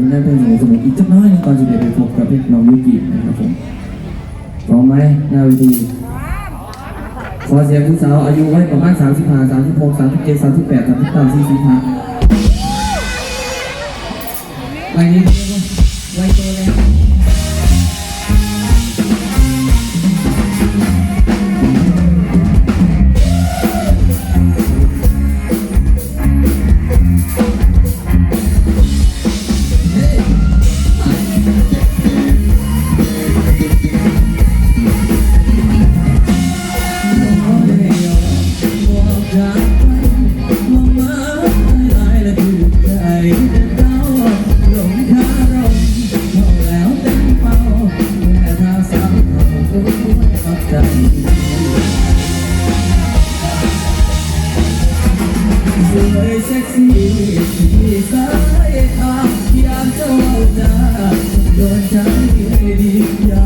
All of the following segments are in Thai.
มันได้เพลงหนูสมุนอีกจักน้อยตอนึงก่อนจะได้ไปพบกับพี่น้องยูกินะครับผมพร้อมไหมหน้าเวทีขอเสียงผู้สาวอายุไว้ประมาณ35 36 37 38 39 40ครับไปนี้ไว้ตัวแล้ว เซ็กซี่ที่สายตายามเจ้าจ้าโดนใจดี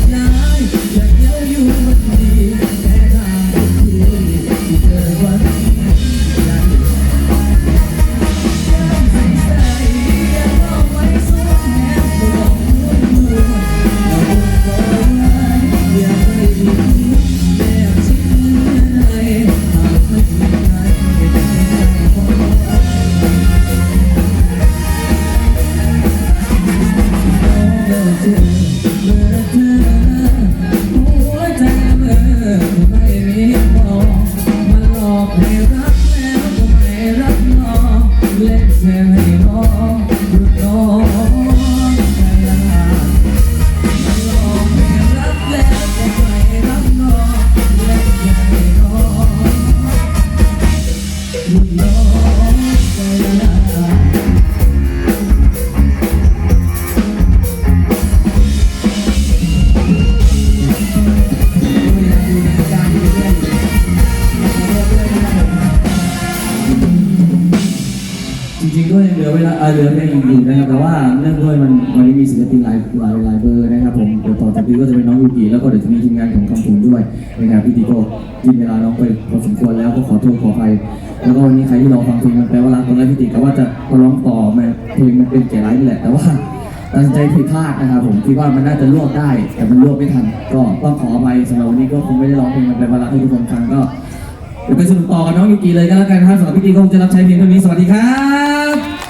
เเวลาเออเหลือเพลงอีกอยู่นะครับแต่ว่าเนื่องด้วยมันวันนี้มีศิลปินหลายหลายหลายเบอร์นะครับผมเดี๋ยวต่อจากนี้ก็จะเป็นน้องยูกิแล้วก็เดี๋ยวจะมีทีมงานของคำพูนด้วยนะครับพี่ติโก้กินเวลาน้องไปพอสมควรแล้วก็ขอโทษขออภัยแล้วก็วันนี้ใครที่รอฟังเพลงมันแปลว่ารักตอนแรกพี่ติก็ว่าจะร้องต่อมาเพลงมันเป็นแก่ร้ายนี่แหละแต่ว่าตัดใจผิดพลาดนะครับผมคิดว่ามันน่าจะรวบได้ แต่มันรวบไม่ทัน ก็ต้องขออภัยสำหรับวันนี้ก็คงไม่ได้ร้องเพลงมันแปลว่ารักให้ทุกคนฟังก็เดี๋ยวไปสนุกต่อกับน้องยูกิเลยก็แล้วกันครับสำหรับพี่ตีก็คงจะรับใช้เพลงเท่านี้สวัสดีครับ